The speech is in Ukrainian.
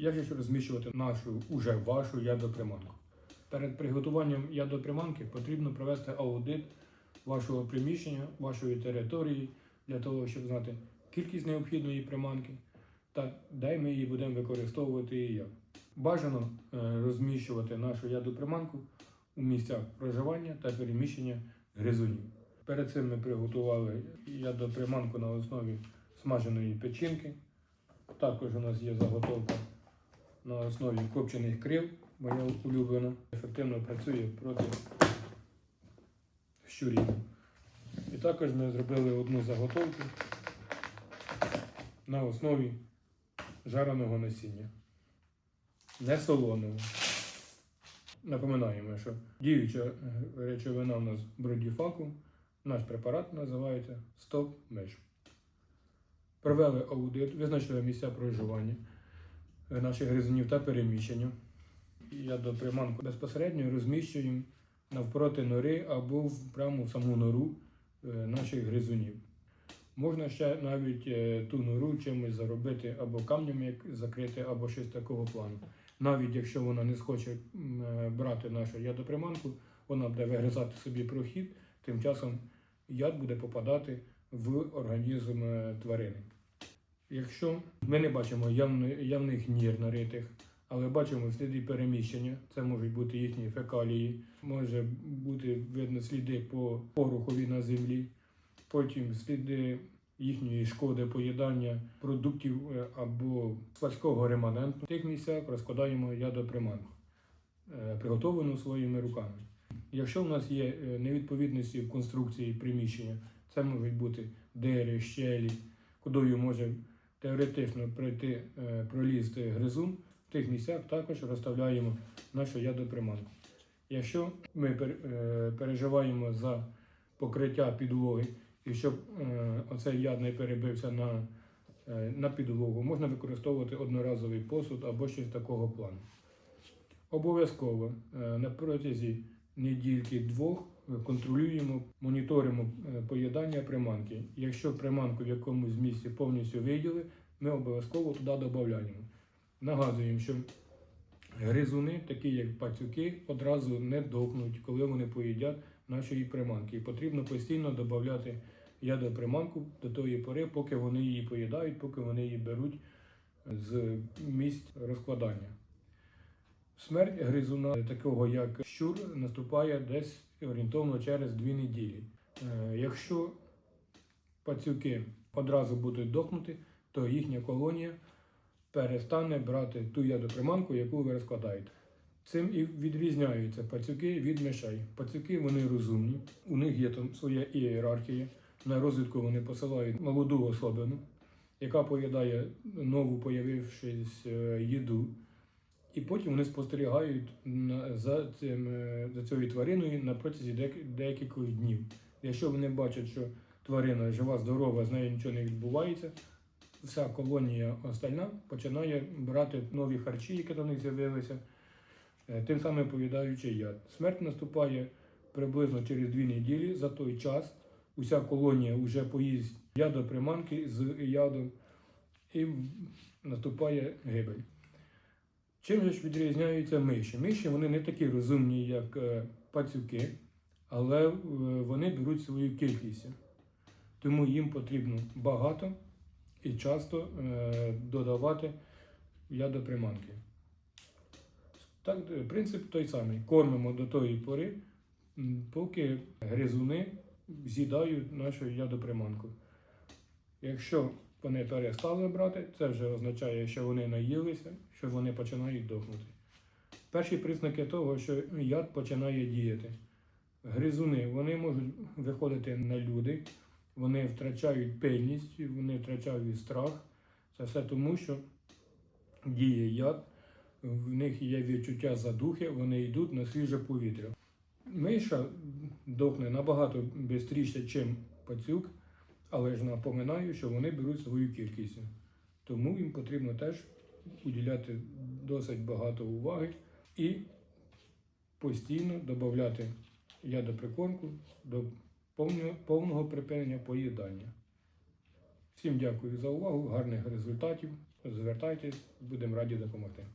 Як же розміщувати нашу уже вашу ядоприманку? Перед приготуванням ядоприманки потрібно провести аудит вашого приміщення, вашої території для того, щоб знати кількість необхідної приманки та де ми її будемо використовувати і як. Бажано е, розміщувати нашу ядоприманку у місцях проживання та переміщення гризунів. Перед цим ми приготували ядоприманку на основі смаженої печінки. Також у нас є заготовка на основі копчених крил, моя улюблена. Ефективно працює проти щурів. І також ми зробили одну заготовку на основі жареного насіння. Не солоного. Напоминаємо, що діюча е, речовина у нас бродіфаку, наш препарат називається Стоп Меш. Провели аудит, визначили місця проживання наших гризунів та переміщення. Я до приманку безпосередньо розміщуємо навпроти нори або прямо в саму нору е, наших гризунів. Можна ще навіть е, ту нору чимось заробити або камнем закрити, або щось такого плану. Навіть якщо вона не схоче е, брати нашу ядоприманку, вона буде вигризати собі прохід, тим часом яд буде попадати в організм е, тварини. Якщо ми не бачимо явни- явних нір наритих, але бачимо сліди переміщення, це можуть бути їхні фекалії, може бути видно сліди по порохові на землі, потім сліди їхньої шкоди поїдання продуктів е, або складського реманенту. В тих місцях розкладаємо ядоприманку, е, приготовану своїми руками. Якщо в нас є е, невідповідності в конструкції приміщення, це можуть бути дири, щелі, кудою може теоретично пройти е, пролізти гризун, в тих місцях також розставляємо нашу ядоприманку. Якщо ми е, переживаємо за покриття підлоги, і щоб е, оцей яд не перебився на, на підлогу, можна використовувати одноразовий посуд або щось такого плану. Обов'язково на протязі недільки двох е, контролюємо, моніторимо е, поїдання приманки. Якщо приманку в якомусь місці повністю виділи, ми обов'язково туди додаємо. Нагадуємо, що гризуни, такі як пацюки, одразу не дохнуть, коли вони поїдять нашої приманки. І потрібно постійно додати ядоприманку до тої пори, поки вони її поїдають, поки вони її беруть з місць розкладання. Смерть гризуна, такого як щур, наступає десь орієнтовно через дві неділі. Е, Якщо пацюки одразу будуть дохнути, то їхня колонія перестане брати ту ядоприманку, яку ви розкладаєте. Цим і відрізняються пацюки від мишей. Пацюки вони розумні, у них є там своя ієрархія. На розвідку вони посилають молоду особину, яка поїдає нову появившись е, їду. І потім вони спостерігають за, цим, е, за цією твариною на протязі дек- деяких днів. Якщо вони бачать, що тварина жива, здорова, з нею нічого не відбувається, вся колонія остальна починає брати нові харчі, які до них з'явилися, е, тим самим поїдаючи яд. Смерть наступає приблизно через дві неділі. За той час уся колонія вже поїсть ядоприманки з ядом і наступає гибель. Чим ж відрізняються миші? Миші вони не такі розумні, як е, пацюки, але е, вони беруть свою кількість. Тому їм потрібно багато і часто е, додавати ядоприманки. Так, е, принцип той самий. Кормимо до тої пори, поки гризуни з'їдають нашу ядоприманку. Якщо вони перестали брати, це вже означає, що вони наїлися, що вони починають дохнути. Перші признаки того, що яд починає діяти. Гризуни вони можуть виходити на люди, вони втрачають пильність, вони втрачають страх. Це все тому, що діє яд, в них є відчуття задухи, вони йдуть на свіже повітря. Миша дохне набагато швидше, ніж пацюк, але ж напоминаю, що вони беруть свою кількість. Тому їм потрібно теж уділяти досить багато уваги і постійно додати ядоприкормку до повного, припинення поїдання. Всім дякую за увагу, гарних результатів. звертайтесь, будемо раді допомогти.